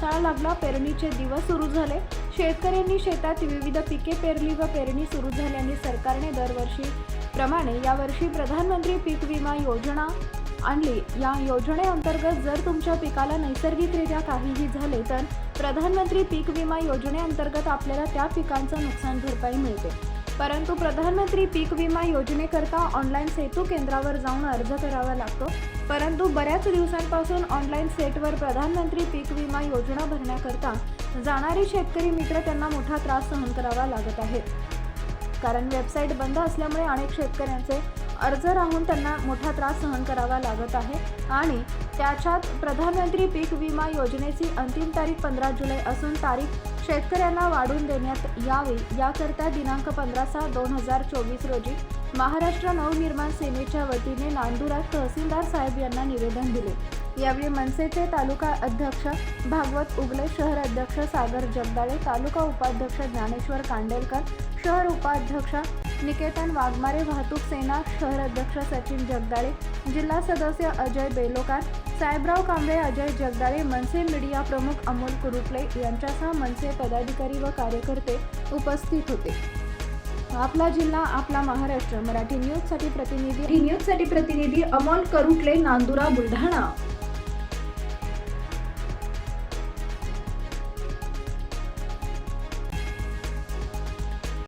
पेरणीचे दिवस सुरू झाले. शेतकऱ्यांनी शेतात विविध पिके पेरली व पेरणी सुरू झाल्याने सरकारने दरवर्षी प्रमाणे यावर्षी प्रधानमंत्री पीक विमा योजना आणली. या योजनेअंतर्गत जर तुमच्या पिकाला नैसर्गिकरित्या काहीही झाले तर प्रधानमंत्री पीक विमा योजनेअंतर्गत आपल्याला त्या पिकांचं नुकसान भरपाई मिळते. परंतु प्रधानमंत्री पीक विमा योजनेकरता ऑनलाईन सेतू केंद्रावर जाऊन अर्ज करावा लागतो. परंतु बऱ्याच दिवसांपासून ऑनलाईन सेटवर प्रधानमंत्री पीक विमा योजना भरण्याकरता जाणारे शेतकरी मित्र त्यांना मोठा त्रास सहन करावा लागत आहे. कारण वेबसाईट बंद असल्यामुळे अनेक शेतकऱ्यांचे अर्ज राहून त्यांना मोठा त्रास सहन करावा लागत आहे आणि त्याच्यात प्रधानमंत्री पीक विमा योजनेची अंतिम तारीख पंधरा जुलै असून तारीख शेतकऱ्यांना वाढून देण्यात यावी याकरता दिनांक पंधरा सहा दोन हजार चोवीस रोजी महाराष्ट्र नवनिर्माण सेनेच्या वतीने नांदुरात तहसीलदार साहेब यांना निवेदन दिले. यावेळी मनसेचे तालुका अध्यक्ष भागवत उगले शहर अध्यक्ष सागर जगदाळे तालुका उपाध्यक्ष ज्ञानेश्वर कांडेलकर शहर उपाध्यक्ष निकेतन वाघमारे वाहतूक सेना शहर अध्यक्ष सचिन जगदाळे जिल्हा सदस्य अजय बेलोकार साहेबराव कांबळे अजय जगदाळे मनसे मीडिया प्रमुख अमोल कुरुटले यांच्यासह मनसे पदाधिकारी व कार्यकर्ते उपस्थित होते. आपला जिल्हा आपला महाराष्ट्र मराठी न्यूजसाठी प्रतिनिधी न्यूजसाठी प्रतिनिधी अमोल करुटले नांदुरा बुलढाणा.